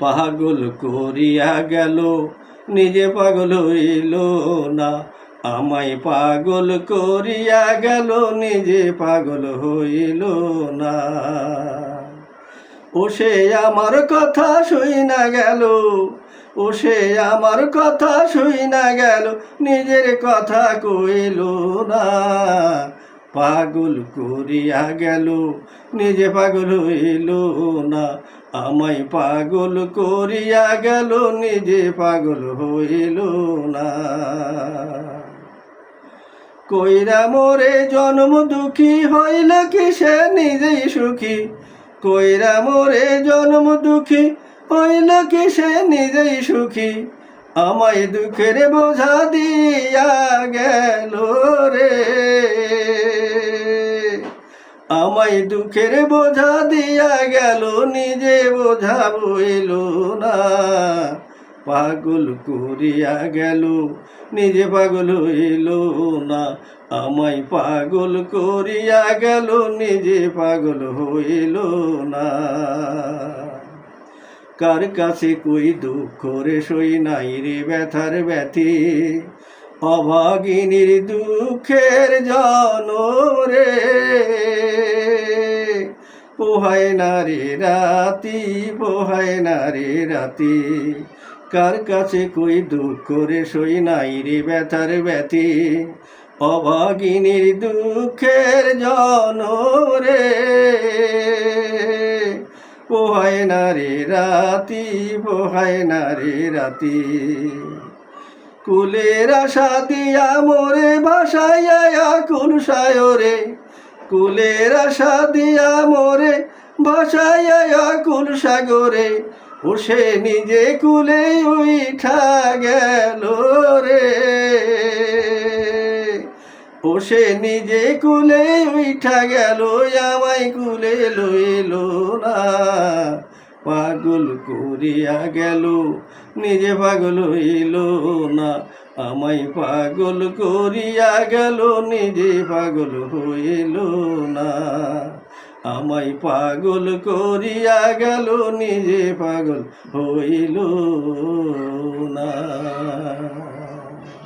পাগল করিয়া গেল, নিজে পাগল হইল না। আমায় পাগল করিয়া গেল, নিজে পাগল হইল না। ও সে আমার কথা শুই না গেল, ও সে আমার কথা শুই না গেল, নিজের কথা কইল না। পাগল করিয়া গেল, নিজে পাগল হইল না। আমায় পাগল করিয়া গেল, নিজে পাগল হইল না। কইরা মোরে জন্ম দুঃখী হইল কি সে নিজেই সুখী? কইরা মোরে জন্ম দুঃখী হইল কি সে নিজেই সুখী? আমায় দুঃখের বোঝা দিয়া গেল রে। আমায় দুঃখের বোঝা দিয়া গেল, নিজে বোঝা বইল না। পাগল করিয়া গেল, নিজে পাগল হইল না। আমায় পাগল করিয়া গেল, নিজে পাগল হইল না। কার কাছে কই দুঃখ রে সই নাই রে ব্যথার ব্যথি। অভাগিনীর দুঃখের জন রে। পোহায় না রে রাতি, পোহায় না রে রাতি। কার কাছে কই দুঃখ রে, সই নাই রে ব্যথার ব্যথি। অভাগিনীর দুঃখের জন রে। পোহায় না রে রাতি, পোহায় না রে রাতি। কুলের আশা দিয়া মোরে ভাসাইয়া কুল সায়রে। কুলের আশা দিয়া মোরে ভাসাইয়া কুল সাগরে ওষে নিজে কুলে উঠা গেল রে। ওষে নিজে কুলে উঠা গেল, আমায় কুলে লইল না। পাগল করিয়া গেল, নিজে পাগল হইল না। আমায় পাগল করিয়া গেল, নিজে পাগল হইল না। আমায় পাগল করিয়া গেল, নিজে পাগল হইল না।